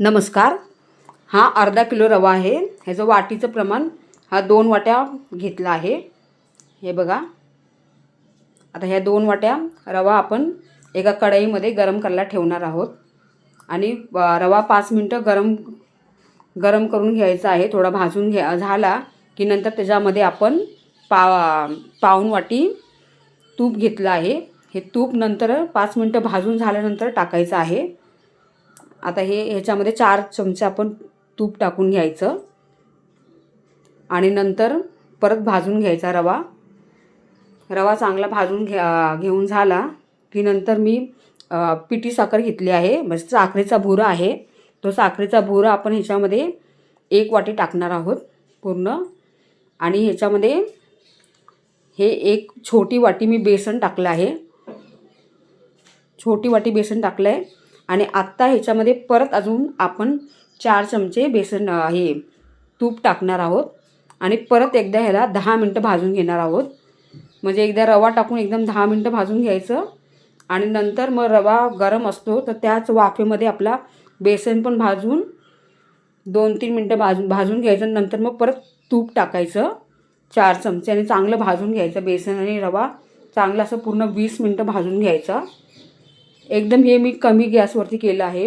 नमस्कार. हा अर्धा किलो रवा आहे. ह्याचं वाटीचं प्रमाण हा दोन वाट्या घेतला आहे. हे बघा. आता ह्या दोन वाट्या रवा आपण एका कढईमध्ये गरम करायला ठेवणार आहोत. आणि रवा पाच मिनटं गरम गरम करून घ्यायचा आहे. थोडा भाजून घ्या झाला की नंतर त्याच्यामध्ये आपण पा पाऊन वाटी तूप घेतलं आहे. हे तूप नंतर पाच मिनटं भाजून झाल्यानंतर टाकायचं आहे. आता हे ह्याच्यामध्ये चार चमचे आपण तूप टाकून घ्यायचं. आणि नंतर परत भाजून घ्यायचा रवा. रवा चांगला भाजून घ्या घेऊन झाला की नंतर मी पिठी साखर घेतली आहे. म्हणजे साखरेचा भुरा आहे. तो साखरेचा भुरा आपण ह्याच्यामध्ये एक वाटी टाकणार आहोत पूर्ण. आणि ह्याच्यामध्ये हे एक छोटी वाटी मी बेसन टाकलं आहे. छोटी वाटी बेसन टाकलं आहे आणि आत्ता ह्याच्यामध्ये परत अजून आपण चार चमचे बेसन हे तूप टाकणार आहोत. आणि परत एकदा ह्याला दहा मिनटं भाजून घेणार आहोत. म्हणजे एकदा रवा टाकून एकदम दहा मिनटं भाजून घ्यायचं. आणि नंतर मग रवा गरम असतो तर त्याच वाफेमध्ये आपला बेसन पण भाजून दोन तीन मिनटं भाजून भाजून घ्यायचं. नंतर मग परत तूप टाकायचं चार चमचे. आणि चांगलं भाजून घ्यायचं बेसन आणि रवा. चांगलं असं पूर्ण वीस मिनटं भाजून घ्यायचं. एकदम हे मी कमी गॅसवरती केलं आहे.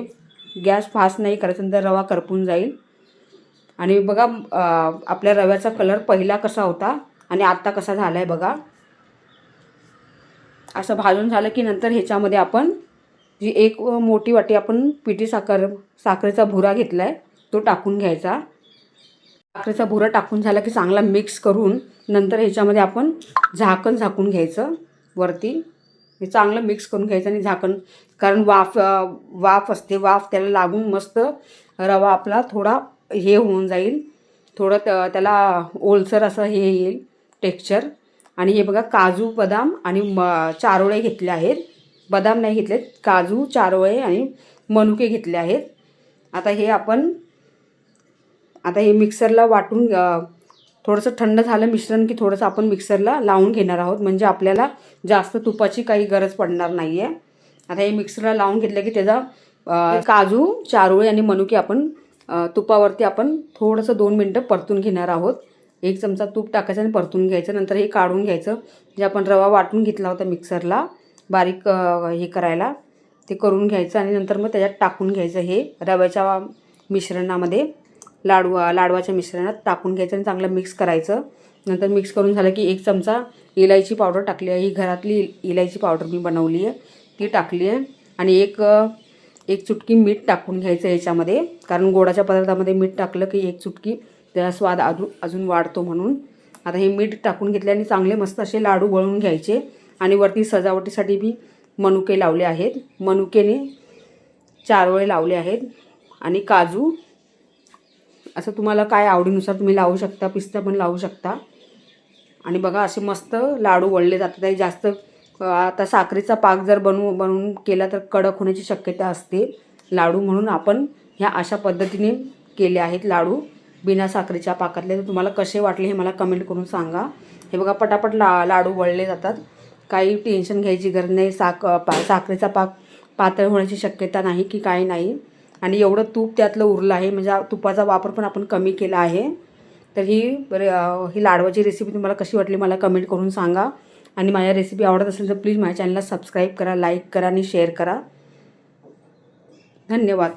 गॅस फास्ट नाही करायचं तर रवा करपून जाईल. आणि बघा आपल्या रव्याचा कलर पहिला कसा होता आणि आत्ता कसा झाला आहे बघा. असं भाजून झालं की नंतर ह्याच्यामध्ये आपण जी एक मोठी वाटी आपण पिठी साखर साखरेचा भुरा घेतला आहे तो टाकून घ्यायचा. साखरेचा भुरा टाकून झाला की चांगला मिक्स करून नंतर ह्याच्यामध्ये आपण झाकण झाकून घ्यायचं वरती. हे चांगलं मिक्स करून घ्यायचं आणि झाकण कारण वाफ वाफ असते वाफ त्याला लागून मस्त रवा आपला थोडा हे होऊन जाईल. थोडं त्याला ओलसर असं हे येईल टेक्स्चर आणि हे बघा काजू बदाम आणि म चारोळे घेतले आहेत. बदाम नाही घेतले काजू चारोळे आणि मनुके घेतले आहेत. आता हे आपण आता हे मिक्सरला वाटून थोडंसं थंड झालं मिश्रण की थोडंसं आपण मिक्सरला लावून घेणार आहोत. म्हणजे आपल्याला जास्त तुपाची काही गरज पडणार नाही आहे आता हे मिक्सरला लावून घेतलं की त्याचा काजू चारोळे आणि मनुके आपण तुपावरती आपण थोडंसं दोन मिनटं परतून घेणार आहोत. एक चमचा तूप टाकायचं आणि परतून घ्यायचं. नंतर हे काढून घ्यायचं. जे आपण रवा वाटून घेतला होता मिक्सरला बारीक हे करायला ते करून घ्यायचं आणि नंतर मग त्याच्यात टाकून घ्यायचं हे रव्याच्या मिश्रणामध्ये. लाडू लाडवाच्या मिश्रणात टाकून घ्यायचं आणि चांगलं मिक्स करायचं. नंतर मिक्स करून झालं की एक चमचा इलायची पावडर टाकली आहे. ही घरातली इलायची पावडर मी बनवली आहे. ती टाकली आहे. आणि एक एक चुटकी मीठ टाकून घ्यायचं याच्यामध्ये. कारण गोडाच्या पदार्थामध्ये मीठ टाकलं की एक चुटकी त्याचा स्वाद अजून अजून वाढतो म्हणून. आता हे मीठ टाकून घेतले आणि चांगले मस्त असे लाडू वळून घ्यायचे. आणि वरती सजावटीसाठी मी मनुके लावले आहेत. मनुकेने चारोळे लावले आहेत. आणि काजू असं तुम्हाला काय आवडीनुसार तुम्ही लावू शकता पिस्ता पण लावू शकता. आणि बघा असे मस्त लाडू वळले जातात. आणि जास्त आता साखरेचा पाक जर बनवू बनवून केला तर कडक होण्याची शक्यता असते. लाडू म्हणून आपण ह्या अशा पद्धतीने केले आहेत लाडू. बिना साखरेच्या पाकातले. तर तुम्हाला कसे वाटले हे मला कमेंट करून सांगा. हे बघा पटापट ला लाडू वळले जातात. काही टेन्शन घ्यायची गरज नाही. साक पा साखरेचा पाक पातळ होण्याची शक्यता नाही की काही नाही. आणि एवढं तूप त्यातलं उरलं आहे म्हणजे तुपाचा वापर पण आपण कमी केला आहे. तर ही बरे ही लाडवाची रेसिपी तुम्हाला कशी वाटली मला कमेंट करून सांगा. आणि माझ्या रेसिपी आवडत असेल तर प्लीज माझ्या चॅनलला सबस्क्राईब करा लाईक करा आणि शेअर करा. धन्यवाद.